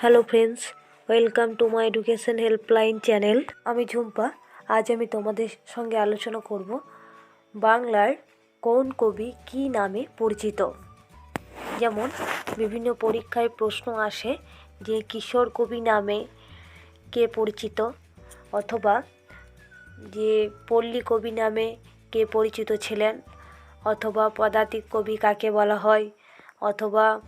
Hello friends welcome to my education helpline channel আমি ঝুম্পা। আজ আমি তোমাদের সঙ্গে আলোচনা করব বাংলার কোন কবি কী নামে পরিচিত? যেমন, বিভিন্ন পরীক্ষায় প্রশ্ন আসে যে কিশোর কবি নামে কে পরিচিত? অথবা, যে পল্লী কবি নামে কে পরিচিত ছিলেন? অথবা, পদাতিক কবি কাকে বলা হয়? অথবা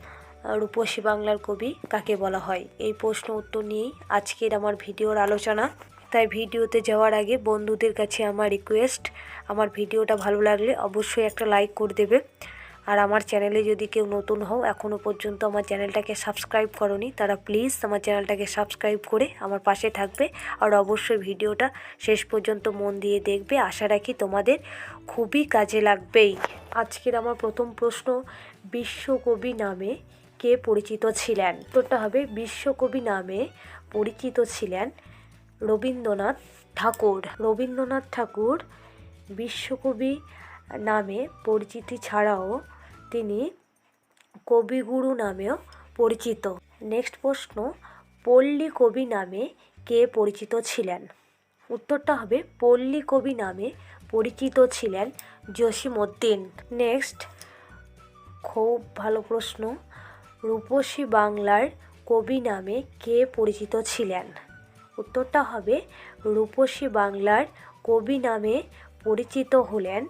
রূপসী বাংলার কবি কাকে বলা হয়? এই প্রশ্ন উত্তর নিয়েই আজকের আমার ভিডিওর আলোচনা। তাই ভিডিওতে যাওয়ার আগে বন্ধুদের কাছে আমার রিকোয়েস্ট আমার ভিডিওটা ভালো লাগলে অবশ্যই একটা লাইক করে দেবে। আর আমার চ্যানেলে যদি কেউ নতুন হও এখনও পর্যন্ত আমার চ্যানেলটাকে সাবস্ক্রাইব করনি, তারা প্লিজ আমার চ্যানেলটাকে সাবস্ক্রাইব করে আমার পাশে থাকবে। আর অবশ্যই ভিডিওটা শেষ পর্যন্ত মন দিয়ে দেখবে। আশা রাখি তোমাদের খুবই কাজে লাগবেই। আজকের আমার প্রথম প্রশ্ন, বিশ্বকবি নামে কে পরিচিত ছিলেন? উত্তরটা হবে বিশ্বকবি নামে পরিচিত ছিলেন রবীন্দ্রনাথ ঠাকুর। রবীন্দ্রনাথ ঠাকুর বিশ্বকবি নামে পরিচিতি ছাড়াও তিনি কবিগুরু নামেও পরিচিত। নেক্সট প্রশ্ন, পল্লী কবি নামে কে পরিচিত ছিলেন? উত্তরটা হবে পল্লী কবি নামে পরিচিত ছিলেন জসিমউদ্দিন। নেক্সট, খুব ভালো প্রশ্ন। রূপসী বাংলার কবি নামে কে পরিচিত ছিলেন? উত্তরটা হবে রূপসী বাংলার কবি নামে পরিচিত হলেন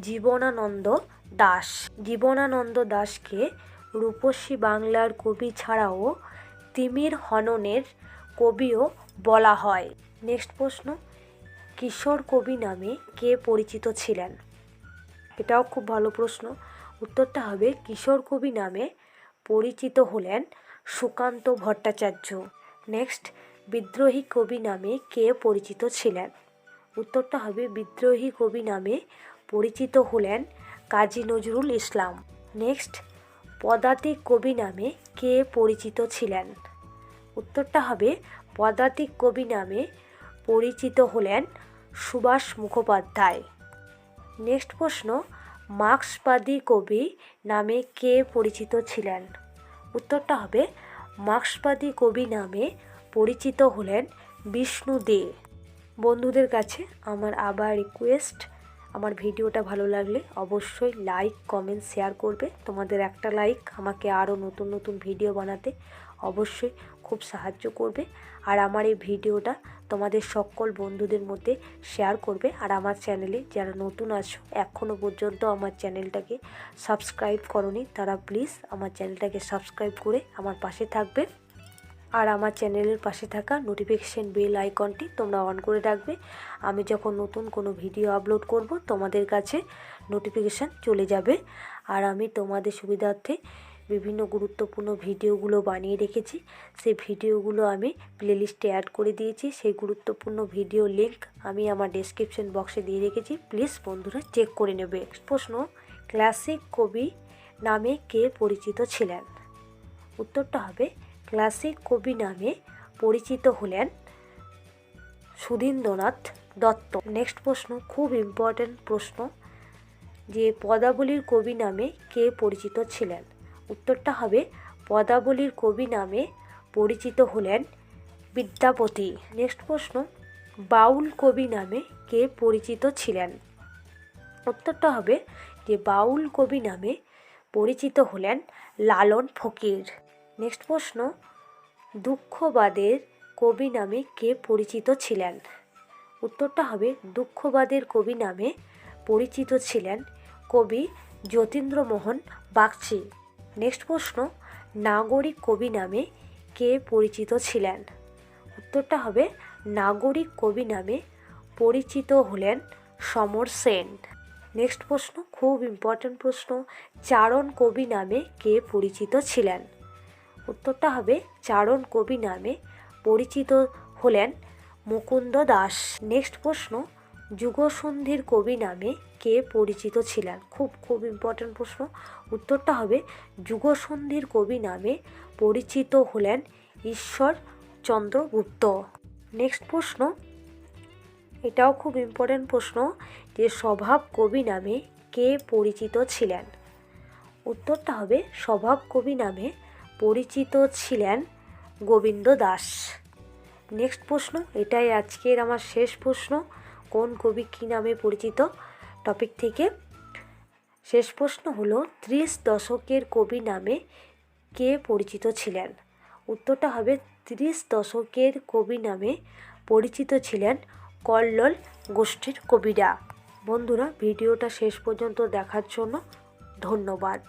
জীবনানন্দ দাস। জীবনানন্দ দাসকে রূপসী বাংলার কবি ছাড়াও তিমির হননের কবিও বলা হয়। নেক্সট প্রশ্ন, কিশোর কবি নামে কে পরিচিত ছিলেন? এটাও খুব ভালো প্রশ্ন। উত্তরটা হবে কিশোর কবি নামে পরিচিত হলেন সুকান্ত ভট্টাচার্য। নেক্সট, বিদ্রোহী কবি নামে কে পরিচিত ছিলেন? উত্তরটা হবে বিদ্রোহী কবি নামে পরিচিত হলেন কাজী নজরুল ইসলাম। নেক্সট, পদাতিক কবি নামে কে পরিচিত ছিলেন? উত্তরটা হবে পদাতিক কবি নামে পরিচিত হলেন সুভাষ মুখোপাধ্যায়। নেক্সট প্রশ্ন মার্ক্সবাদী কবি নামে কে পরিচিত ছিলেন? উত্তরটা হবে, মার্ক্সবাদী কবি নামে পরিচিত হলেন বিষ্ণু দে। বন্ধুদের কাছে আমার আবার রিকোয়েস্ট আমার ভিডিওটা ভালো লাগলে অবশ্যই লাইক কমেন্ট শেয়ার করবে। তোমাদের একটা লাইক আমাকে আরও নতুন নতুন ভিডিও বানাতে অবশ্যই খুব সাহায্য করবে। আর আমার এই ভিডিওটা তোমাদের সকল বন্ধুদের মধ্যে শেয়ার করবে। আর আমার চ্যানেলে যারা নতুন আছো এখনও পর্যন্ত আমার চ্যানেলটাকে সাবস্ক্রাইব করনি, তারা প্লিজ আমার চ্যানেলটাকে সাবস্ক্রাইব করে আমার পাশে থাকবে। আর আমার চ্যানেলের পাশে থাকা নোটিফিকেশান বেল আইকনটি তোমরা অন করে রাখবে। আমি যখন নতুন কোনো ভিডিও আপলোড করব, তোমাদের কাছে নোটিফিকেশান চলে যাবে। আর আমি তোমাদের সুবিধার্থে বিভিন্ন গুরুত্বপূর্ণ ভিডিওগুলো বানিয়ে রেখেছি। সেই ভিডিওগুলো আমি প্লেলিস্টে অ্যাড করে দিয়েছি। সেই গুরুত্বপূর্ণ ভিডিও লিঙ্ক আমি আমার ডেসক্রিপশন বক্সে দিয়ে রেখেছি। প্লিজ বন্ধুরা চেক করে নেবে। প্রশ্ন ক্লাসিক কবি নামে কে পরিচিত ছিলেন? উত্তরটা হবে ক্লাসিক কবি নামে পরিচিত হলেন সুধীন্দ্রনাথ দত্ত। নেক্সট প্রশ্ন, খুব ইম্পর্ট্যান্ট প্রশ্ন, যে পদাবলীর কবি নামে কে পরিচিত ছিলেন? উত্তরটা হবে, পদাবলীর কবি নামে পরিচিত হলেন বিদ্যাপতি। নেক্সট প্রশ্ন, বাউল কবি নামে কে পরিচিত ছিলেন? উত্তরটা হবে, যে বাউল কবি নামে পরিচিত হলেন লালন ফকির। নেক্সট প্রশ্ন, দুঃখবাদের কবি নামে কে পরিচিত ছিলেন? উত্তরটা হবে দুঃখবাদের কবি নামে পরিচিত ছিলেন কবি যতীন্দ্রমোহন বাগচি। নেক্সট প্রশ্ন, নাগরিক কবি নামে কে পরিচিত ছিলেন? উত্তরটা হবে নাগরিক কবি নামে পরিচিত হলেন সমর সেন। নেক্সট প্রশ্ন, খুব ইম্পর্ট্যান্ট প্রশ্ন, চারণ কবি নামে কে পরিচিত ছিলেন? উত্তরটা হবে চারণ কবি নামে পরিচিত হলেন মুকুন্দ দাস। নেক্সট প্রশ্ন, যুগসন্ধির কবি নামে কে পরিচিত ছিলেন? খুব খুব ইম্পর্ট্যান্ট প্রশ্ন। উত্তরটা হবে যুগসন্ধির কবি নামে পরিচিত হলেন ঈশ্বর চন্দ্রগুপ্ত নেক্সট প্রশ্ন, এটাও খুব ইম্পর্ট্যান্ট প্রশ্ন যে স্বভাব কবি নামে কে পরিচিত ছিলেন? উত্তরটা হবে স্বভাব কবি নামে পরিচিত ছিলেন গোবিন্দ দাস। নেক্সট প্রশ্ন, এটাই আজকের আমার শেষ প্রশ্ন। কোন কবি কী নামে পরিচিত? টপিক থেকে। শেষ প্রশ্ন হলো, ত্রিশ দশকের কবি নামে কে পরিচিত ছিলেন? উত্তরটা হবে, ত্রিশ দশকের কবি নামে পরিচিত ছিলেন কল্লোল গোষ্ঠীর কবিরা। বন্ধুরা, ভিডিওটা শেষ পর্যন্ত দেখার জন্য ধন্যবাদ।